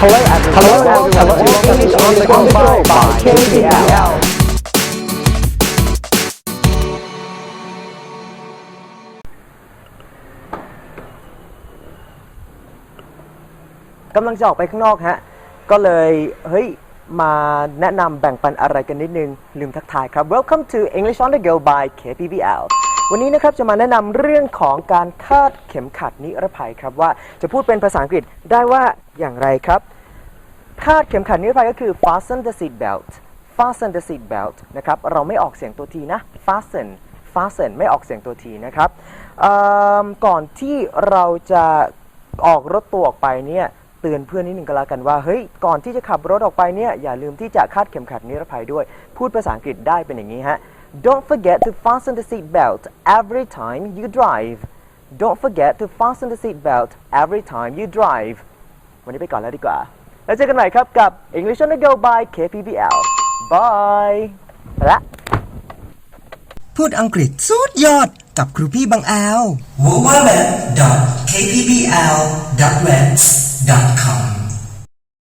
Hello everyone. Hello everyone. Hello English on the go by by KPL. กำลังจะออกไปข้างนอกฮะ ก็เลยเฮ้ยมาแนะนำแบ่งปันอะไรกันนิดนึง ลืมทักทายครับ Welcome to English on the go by KPBL วันนี้นะครับจะมาแนะนำเรื่องของการคาดเข็มขัดนิรภัยครับว่าจะพูดเป็นภาษาอังกฤษได้ว่าอย่างไรครับ คาดเข็มขัดนิรภัยก็คือ fasten the seat belt fasten the seat belt นะครับ เราไม่ออกเสียงตัวทีนะ fasten fasten ไม่ออกเสียงตัวทีนะครับเอิ่มก่อนที่เราจะออกรถตัวออกไปเนี่ย เตือนเพื่อนนิดนึงก็แล้วกันว่า เฮ้ย ก่อนที่จะขับรถออกไปเนี่ย อย่าลืมที่จะคาดเข็มขัดนิรภัยด้วย พูดภาษาอังกฤษได้เป็นอย่างนี้ฮะ Don't forget to fasten the seat belt every time you drive Don't forget to fasten the seat belt every time you drive วันนี้ไปก่อนแล้วดีกว่า แล้วเจอกันใหม่ครับกับ English on the go by KPBL Bye ไปละพูดอังกฤษสุดยอดกับครูพี่บังแอล w w w k p b l w e b da